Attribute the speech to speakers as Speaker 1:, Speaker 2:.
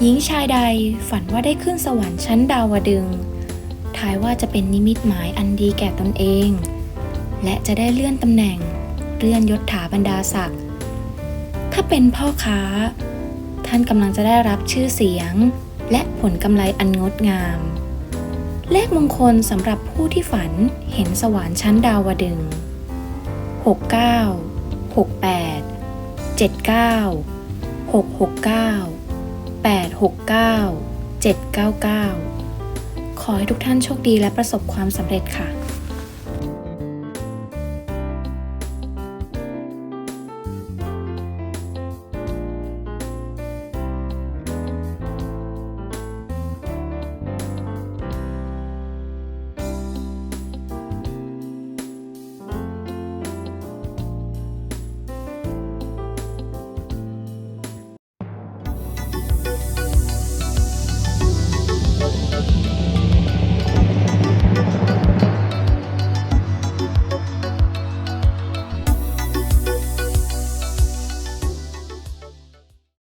Speaker 1: หญิงชายใดฝันว่าได้ขึ้นสวรรค์ชั้นดาวดึงทายว่าจะเป็นนิมิตหมายอันดีแก่ตนเอง และจะได้เลื่อนตำแหน่ง เลื่อนยศถาบรรดาศักดิ์ถ้าเป็นพ่อค้า ท่านกำลังจะได้รับชื่อเสียง และผลกำไรอันงดงาม เลขมงคลสำหรับผู้ที่ฝันเห็นสวรรค์ชั้นดาวดึง 69 68 79 669 869 799 ขอให้ทุกท่านโชคดีและประสบความสำเร็จค่ะ